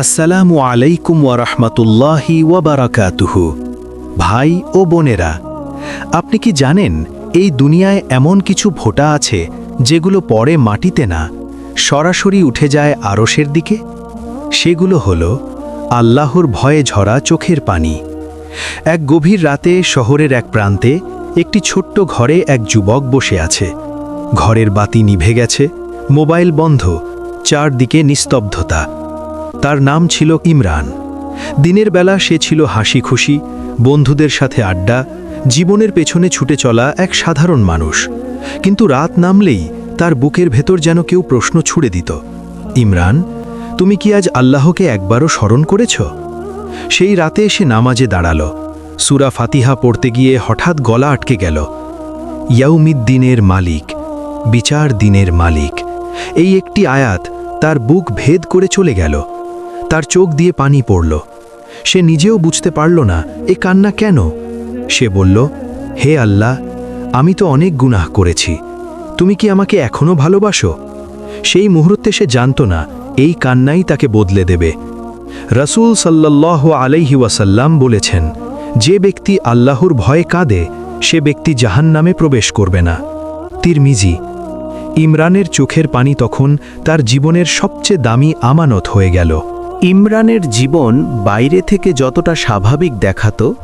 আসসালামু আলাইকুম ওয়ারহমতুল্লাহি ওয়াবারাকাতুহু ভাই ও বোনেরা, আপনি কি জানেন এই দুনিয়ায় এমন কিছু ভোটা আছে যেগুলো পরে মাটিতে না, সরাসরি উঠে যায় আরশের দিকে? সেগুলো হল আল্লাহর ভয়ে ঝরা চোখের পানি। এক গভীর রাতে শহরের এক প্রান্তে একটি ছোট্ট ঘরে এক যুবক বসে আছে। ঘরের বাতি নিভে গেছে, মোবাইল বন্ধ, চারদিকে নিস্তব্ধতা। তার নাম ছিল ইমরান। দিনের বেলা সে ছিল হাসি খুশি বন্ধুদের সাথে আড্ডা, জীবনের পেছনে ছুটে চলা এক সাধারণ মানুষ। কিন্তু রাত নামলেই তার বুকের ভেতর যেন কেউ প্রশ্ন ছুড়ে দিত, ইমরান, তুমি কি আজ আল্লাহকে একবারও স্মরণ করেছ? সেই রাতে এসে নামাজে দাঁড়াল। সুরা ফাতিহা পড়তে গিয়ে হঠাৎ গলা আটকে গেল। ইয়াউমিদ্দিনের মালিক, বিচার দিনের মালিক। এই একটি আয়াত তার বুক ভেদ করে চলে গেল। তার চোখ দিয়ে পানি পড়ল। সে নিজেও বুঝতে পারল না, এ কান্না কেন? সে বলল, হে আল্লাহ, আমি তো অনেক গুনাহ করেছি। তুমি কি আমাকে এখনও ভালোবাসো? সেই মুহূর্তে সে জানত না, এই কান্নাই তাকে বদলে দেবে। রসুল সাল্লাহ আলাইহি ওয়াসাল্লাম বলেছেন, যে ব্যক্তি আল্লাহর ভয়ে কাঁদে, সে ব্যক্তি জাহান নামে প্রবেশ করবে না। তিরমিজি, ইমরানের চোখের পানি তখন তার জীবনের সবচেয়ে দামি আমানত হয়ে গেল। ইমরানের জীবন বাইরে থেকে যতটা স্বাভাবিক দেখাতো,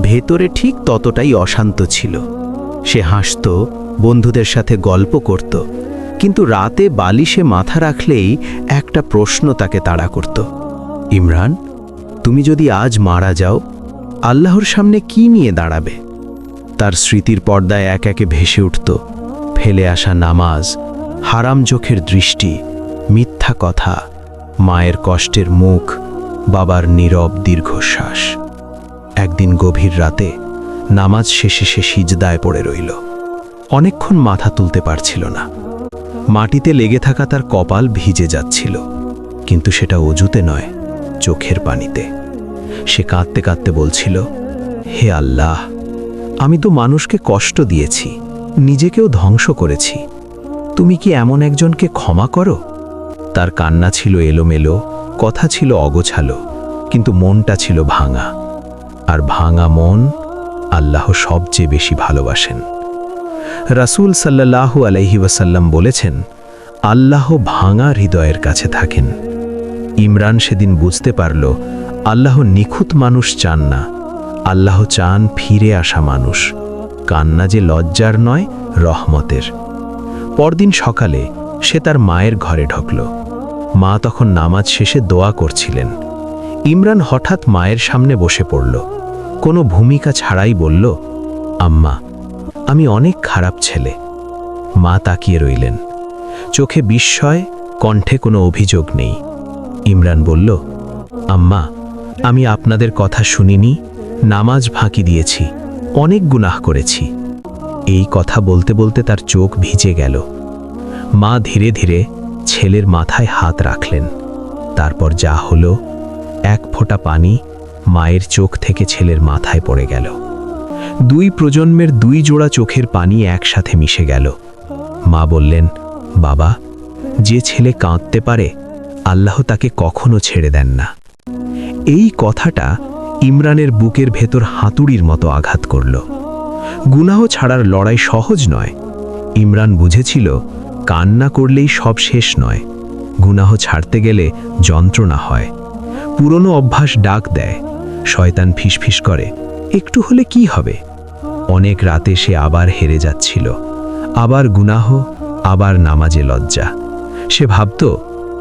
ভেতরে ঠিক ততটাই অশান্ত ছিল। সে হাসত, বন্ধুদের সাথে গল্প করত, কিন্তু রাতে বালিশে মাথা রাখলেই একটা প্রশ্ন তাকে তাড়া করত। ইমরান, তুমি যদি আজ মারা যাও, আল্লাহর সামনে কি নিয়ে দাঁড়াবে? তার স্মৃতির পর্দায় এক একে ভেসে উঠত, ফেলে আসা নামাজ, হারাম চোখের দৃষ্টি, মিথ্যা কথা। মায়ের কষ্টের মুখ, বাবার নীরব দীর্ঘশ্বাস। একদিন গভীর রাতে নামাজ শেষে সে সিজদায় পড়ে রইল। অনেকক্ষণ মাথা তুলতে পারছিল না। মাটিতে লেগে থাকা তার কপাল ভিজে যাচ্ছিল, কিন্তু সেটা অজুতে নয়, চোখের পানিতে। সে কাঁদতে কাঁদতে বলছিল, হে আল্লাহ, আমি তো মানুষকে কষ্ট দিয়েছি, নিজেকেও ধ্বংস করেছি। তুমি কি এমন একজনকে ক্ষমা করো? তার কান্না ছিল এলোমেলো, কথা ছিল অগোছালো, কিন্তু মনটা ছিল ভাঙা। আর ভাঙা মন আল্লাহ সবচেয়ে বেশি ভালোবাসেন। রাসূল সাল্লাল্লাহু আলাইহি ওয়াসাল্লাম বলেছেন, আল্লাহ ভাঙা হৃদয়ের কাছে থাকেন। ইমরান সেদিন বুঝতে পারল, আল্লাহ নিখুঁত মানুষ চান না। আল্লাহ চান ফিরে আসা মানুষ। কান্না যে লজ্জার নয়, রহমতের। পরদিন সকালে সে তার মায়ের ঘরে ঢকল। মা তখন নামাজ শেষে দোয়া করছিলেন। ইমরান হঠাৎ মায়ের সামনে বসে পড়ল। কোনো ভূমিকা ছাড়াই বলল, আম্মা, আমি অনেক খারাপ ছেলে। মা তাকিয়ে রইলেন। চোখে বিস্ময়, কণ্ঠে কোনো অভিযোগ নেই। ইমরান বলল, আম্মা, আমি আপনাদের কথা শুনিনি, নামাজ ফাঁকি দিয়েছি, অনেক গুনাহ করেছি। এই কথা বলতে বলতে তার চোখ ভিজে গেল। মা ধীরে ধীরে ছেলের মাথায় হাত রাখলেন। তারপর যা হলো, এক ফোঁটা পানি মায়ের চোখ থেকে ছেলের মাথায় পড়ে গেল। দুই প্রজন্মের দুই জোড়া চোখের পানি একসাথে মিশে গেল। মা বললেন, বাবা, যে ছেলে কাঁদতে পারে, আল্লাহ তাকে কখনো ছেড়ে দেন না। এই কথাটা ইমরানের বুকের ভেতর হাতুড়ির মতো আঘাত করল। গুনাহ ছাড়ার লড়াই সহজ নয়। ইমরান বুঝেছিল কান্না করলেই সব শেষ নয়। গুনাহ ছাড়তে গেলে যন্ত্রণা হয়। পুরনো অভ্যাস ডাক দেয়। শয়তান ফিসফিস করে, একটু হলে কি হবে? অনেক রাতে সে আবার হেরে যাচ্ছিল। আবার গুনাহ, আবার নামাজে লজ্জা। সে ভাবত,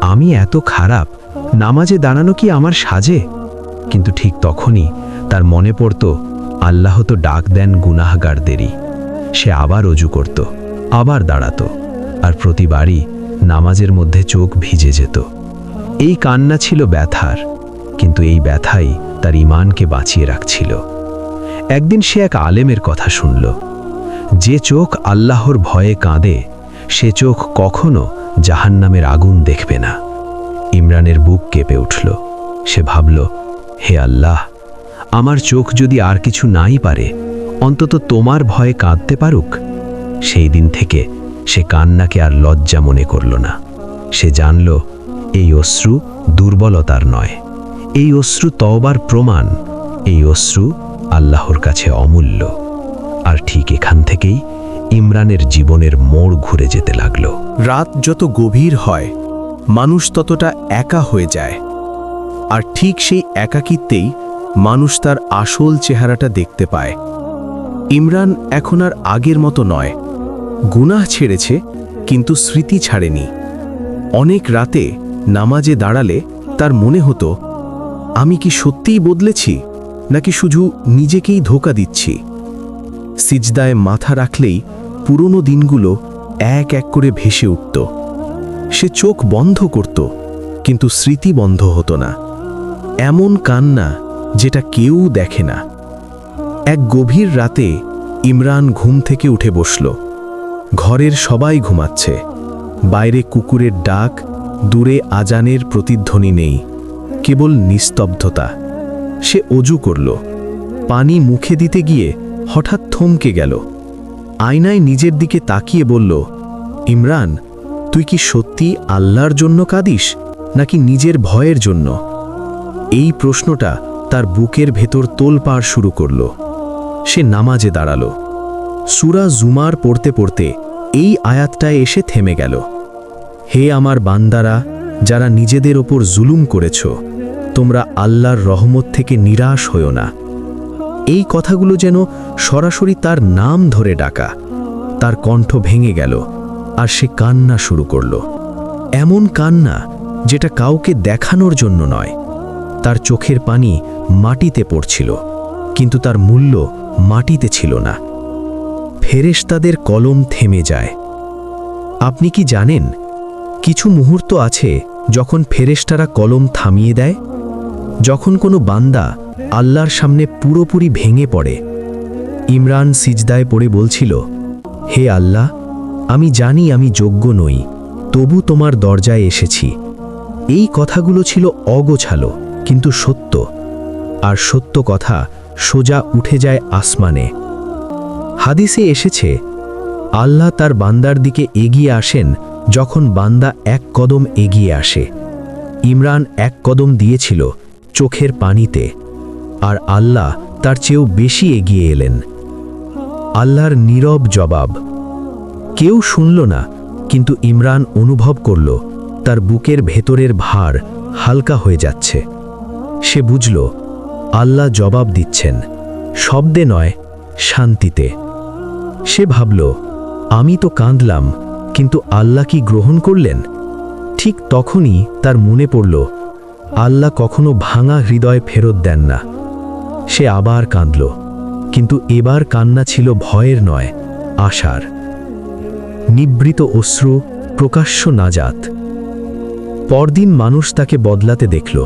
আমি এত খারাপ, নামাজে দাঁড়ানো কি আমার সাজে? কিন্তু ঠিক তখনই তার মনে পড়ত, আল্লাহ তো ডাক দেন গুনাহগারদেরই। সে আবার অজু করত, আবার দাঁড়াতো। আর প্রতিবারই নামাজের মধ্যে চোখ ভিজে যেত। এই কান্না ছিল ব্যথার, কিন্তু এই ব্যথাই তার ইমানকে বাঁচিয়ে রাখছিল। একদিন সে এক আলেমের কথা শুনল। যে চোখ আল্লাহর ভয়ে কাঁদে, সে চোখ কখনো জাহান্নামের আগুন দেখবে না। ইমরানের বুক কেঁপে উঠল। সে ভাবল, হে আল্লাহ, আমার চোখ যদি আর কিছু নাই পারে, অন্তত তোমার ভয়ে কাঁদতে পারুক? সেই দিন থেকে সে কান্নাকে আর লজ্জা মনে করল না। সে জানল, এই অশ্রু দুর্বলতার নয়। এই অশ্রু তওবার প্রমাণ। এই অশ্রু আল্লাহর কাছে অমূল্য। আর ঠিক এখান থেকেই ইমরানের জীবনের মোড় ঘুরে যেতে লাগল। রাত যত গভীর হয়, মানুষ ততটা একা হয়ে যায়। আর ঠিক সেই একাকিত্বেই মানুষ তার আসল চেহারাটা দেখতে পায়। ইমরান এখন আর আগের মতো নয়। গুনাহ ছেড়েছে, কিন্তু স্মৃতি ছাড়েনি। অনেক রাতে নামাজে দাঁড়ালে তার মনে হতো, আমি কি সত্যিই বদলেছি, নাকি শুধু নিজেকেই ধোকা দিচ্ছি? সিজদায় মাথা রাখলেই পুরনো দিনগুলো এক এক করে ভেসে উঠত। সে চোখ বন্ধ করত, কিন্তু স্মৃতি বন্ধ হতো না। এমন কান্না যেটা কেউ দেখে না। এক গভীর রাতে ইমরান ঘুম থেকে উঠে বসল। ঘরের সবাই ঘুমাচ্ছে। বাইরে কুকুরের ডাক, দূরে আজানের প্রতিধ্বনি নেই, কেবল নিস্তব্ধতা। সে অজু করল। পানি মুখে দিতে গিয়ে হঠাৎ থমকে গেল। আয়নায় নিজের দিকে তাকিয়ে বলল, ইমরান, তুই কি সত্যি আল্লাহর জন্য কাঁদিস, নাকি নিজের ভয়ের জন্য? এই প্রশ্নটা তার বুকের ভেতর তোলপাড় শুরু করল। সে নামাজে দাঁড়াল। সুরা জুমার পড়তে পড়তে এই আয়াতটায় এসে থেমে গেল। হে আমার বান্দারা, যারা নিজেদের ওপর জুলুম করেছ, তোমরা আল্লাহর রহমত থেকে নিরাশ হও না। এই কথাগুলো যেন সরাসরি তার নাম ধরে ডাকা। তার কণ্ঠ ভেঙে গেল আর সে কান্না শুরু করল। এমন কান্না যেটা কাউকে দেখানোর জন্য নয়। তার চোখের পানি মাটিতে পড়ছিল, কিন্তু তার মূল্য মাটিতে ছিল না। ফেরেশতাদের কলম থেমে যায়। আপনি কি জানেন, কিছু মুহূর্ত আছে যখন ফেরেশতারা কলম থামিয়ে দেয়? যখন কোনো বান্দা আল্লাহর সামনে পুরোপুরি ভেঙে পড়ে। ইমরান সিজদায় পড়ে বলছিল, হে আল্লাহ, আমি জানি আমি যোগ্য নই, তবু তোমার দরজায় এসেছি। এই কথাগুলো ছিল অগোছালো, কিন্তু সত্য। আর সত্য কথা সোজা উঠে যায় আসমানে। হাদিসে এসেছে, আল্লাহ তার বান্দার দিকে এগিয়ে আসেন যখন বান্দা এক কদম এগিয়ে আসে। ইমরান এক কদম দিয়েছিল চোখের পানিতে, আর আল্লাহ তার চেয়েও বেশি এগিয়ে এলেন। আল্লাহর নীরব জবাব, কেউ শুনল না, কিন্তু ইমরান অনুভব করল তার বুকের ভেতরের ভার হালকা হয়ে যাচ্ছে। সে বুঝল, আল্লাহ জবাব দিচ্ছেন, শব্দে নয়, শান্তিতে। সে ভাবল, আমি তো কাঁদলাম, কিন্তু আল্লাহ কি গ্রহণ করলেন? ঠিক তখনই তার মনে পড়ল, আল্লাহ কখনো ভাঙা হৃদয় ফেরত দেন না। সে আবার কাঁদল, কিন্তু এবার কান্না ছিল ভয়ের নয়, আশার। নিবৃত অশ্রু প্রকাশ্য নাজাত। পরদিন মানুষ তাকে বদলাতে দেখল,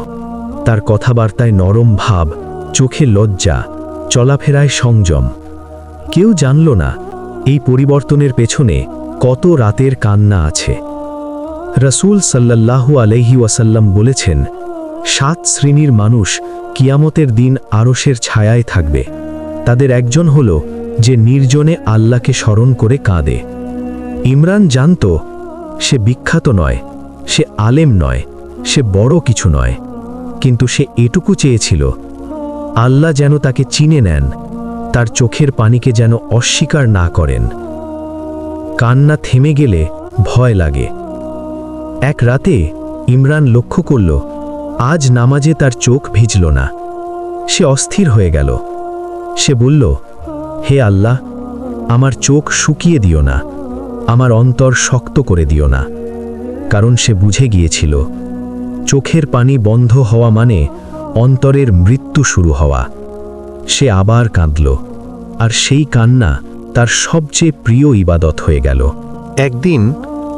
তার কথাবার্তায় নরম ভাব, চোখে লজ্জা, চলাফেরায় সংযম। কেউ জানল না এই পরিবর্তনের পেছনে কত রাতের কান্না আছে। রসুল সাল্লাল্লাহু আলহি ওয়াসাল্লাম বলেছেন, সাত শ্রেণির মানুষ কিয়ামতের দিন আরসের ছায়ায় থাকবে। তাদের একজন হল যে নির্জনে আল্লাহকে স্মরণ করে কাঁদে। ইমরান জানত, সে বিখ্যাত নয়, সে আলেম নয়, সে বড় কিছু নয়। কিন্তু সে এটুকু চেয়েছিল, আল্লাহ যেন তাকে চিনে নেন তার চোখের পানিকে যেন অস্বীকার না করেন। কান্না থেমে গেলে ভয় লাগে। এক রাতে ইমরান লক্ষ্য করল, আজ নামাজে তার চোখ ভিজল না। সে অস্থির হয়ে গেল। সে বলল, হে আল্লাহ, আমার চোখ শুকিয়ে দিও না। আমার অন্তর শক্ত করে দিও না। কারণ সে বুঝে গিয়েছিল, চোখের পানি বন্ধ হওয়া মানে অন্তরের মৃত্যু শুরু হওয়া। সে আবার কাঁদল, আর সেই কান্না তার সবচেয়ে প্রিয় ইবাদত হয়ে গেল। একদিন,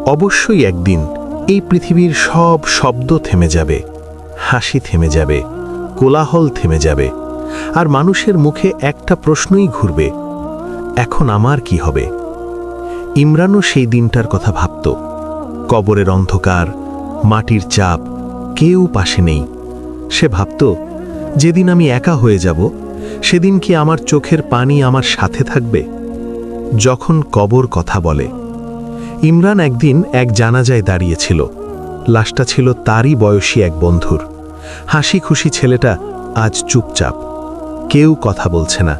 অবশ্যই একদিন, এই পৃথিবীর সব শব্দ থেমে যাবে, হাসি থেমে যাবে, কোলাহল থেমে যাবে, আর মানুষের মুখে একটা প্রশ্নই ঘুরবে, এখন আমার কি হবে? ইমরানও সেই দিনটার কথা ভাবত। কবরের অন্ধকার, মাটির চাপ, কেউ পাশে নেই। সে ভাবত, যেদিন আমি একা হয়ে যাব সেদিন কি আমার চোখের পানি আমার সাথে থাকবে? যখন কবর কথা বলে। ইমরান একদিন এক জানাজায় দাঁড়িয়েছিল। লাশটা ছিল তারই বয়সী এক বন্ধুর। হাসি খুশি ছেলেটা আজ চুপচাপ। কেউ কথা বলছে না।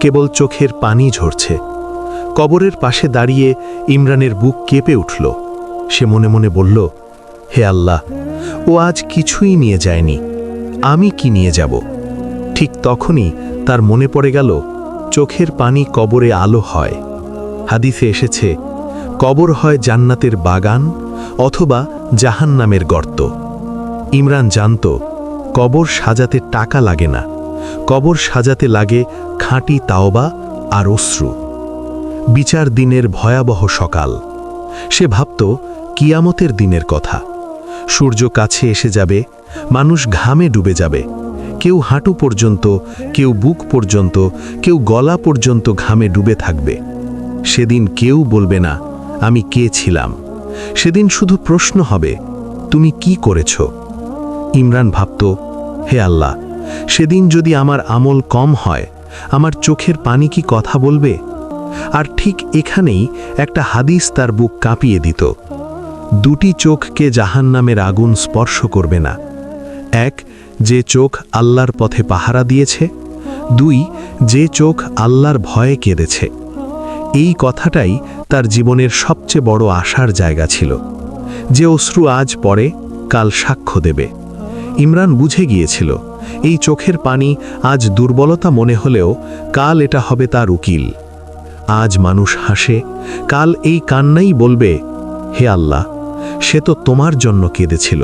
কেবল চোখের পানি ঝরছে। কবরের পাশে দাঁড়িয়ে ইমরানের বুক কেঁপে উঠল। সে মনে মনে বলল, হে আল্লাহ, ও আজ কিছুই নিয়ে যায়নি। আমি কি নিয়ে যাব? ঠিক তখনই তার মনে পড়ে গেল, চোখের পানি কবরে আলো হয়। হাদিসে এসেছে, কবর হয় জান্নাতের বাগান অথবা জাহান্নামের গর্ত। ইমরান জানত, কবর সাজাতে টাকা লাগে না, কবর সাজাতে লাগে খাঁটি তাওবা আর অশ্রু। বিচার দিনের ভয়াবহ সকাল। সে ভাবত, কিয়ামতের দিনের কথা। সূর্য কাছে এসে যাবে, মানুষ ঘামে ডুবে যাবে। কেউ হাঁটু পর্যন্ত, কেউ বুক পর্যন্ত, কেউ গলা পর্যন্ত ঘামে ডুবে থাকবে। সেদিন কেউ বলবে না, আমি কে ছিলাম? সেদিন শুধু প্রশ্ন হবে, তুমি কি করেছ? ইমরান ভাবত, হে আল্লাহ, সেদিন যদি আমার আমল কম হয়, আমার চোখের পানি কি কথা বলবে? আর ঠিক এখানেই একটা হাদিস তার বুক কাঁপিয়ে দিত। দুটি চোখকে জাহান্নামের আগুন স্পর্শ করবে না। এক যে চোখ আল্লাহর পথে পাহারা দিয়েছে, দুই, যে চোখ আল্লাহর ভয়ে কেঁদেছে। এই কথাটাই তার জীবনের সবচেয়ে বড় আশার জায়গা ছিল। যে অশ্রু আজ পরে কাল সাক্ষ্য দেবে। ইমরান বুঝে গিয়েছিল, এই চোখের পানি আজ দুর্বলতা মনে হলেও কাল এটা হবে তার উকিল। আজ মানুষ হাসে, কাল এই কান্নাই বলবে, হে আল্লাহ, সে তো তোমার জন্য কেঁদেছিল।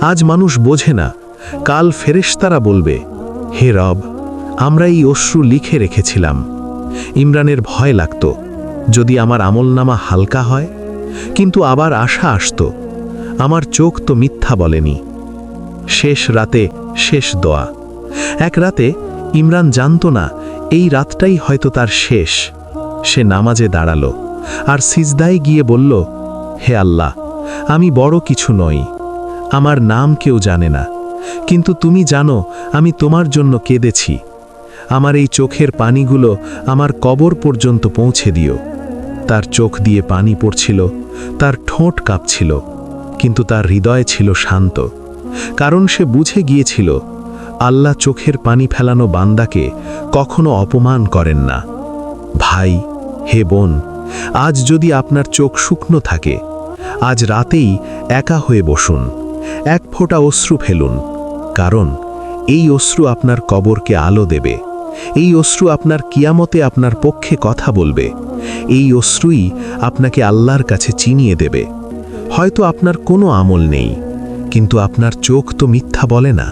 আজ মানুষ বোঝে না কাল ফেরেশতারা বলবে, হে রব, আমরা এই অশ্রু লিখে রেখেছিলাম। ইমরানের ভয় লাগত, যদি আমার আমলনামা হালকা হয়, কিন্তু আবার আশা আসত, আমার চোখ তো মিথ্যা বলেনি। শেষ রাতে শেষ দোয়া। এক রাতে ইমরান জানত না, এই রাতটাই হয়তো তার শেষ। সে নামাজে দাঁড়াল আর সিজদায় গিয়ে বলল, হে আল্লাহ, আমি বড় কিছু নই, আমার নাম কেউ জানে না। কিন্তু তুমি জানো, আমি তোমার জন্য কেঁদেছি। আমার এই চোখের পানিগুলো আমার কবর পর্যন্ত পৌঁছে দিও। তার চোখ দিয়ে পানি পড়ছিল, তার ঠোঁট কাঁপছিল, কিন্তু তার হৃদয় ছিল শান্ত। কারণ সে বুঝে গিয়েছিল, আল্লাহ চোখের পানি ফেলানো বান্দাকে কখনো অপমান করেন না। ভাই, হে বোন, আজ যদি আপনার চোখ শুকনো থাকে, আজ রাতেই একা হয়ে বসুন, এক ফোঁটা অশ্রু ফেলুন। কারণ এই অশ্রু আপনার কবরকে আলো দেবে। এই অশ্রু আপনার কিয়ামতে আপনার পক্ষে কথা বলবে। এই অশ্রুই আপনাকে আল্লাহর কাছে চিনিয়ে দেবে। হয়তো আপনার কোনো আমল নেই, কিন্তু আপনার চোখ তো মিথ্যা বলে না।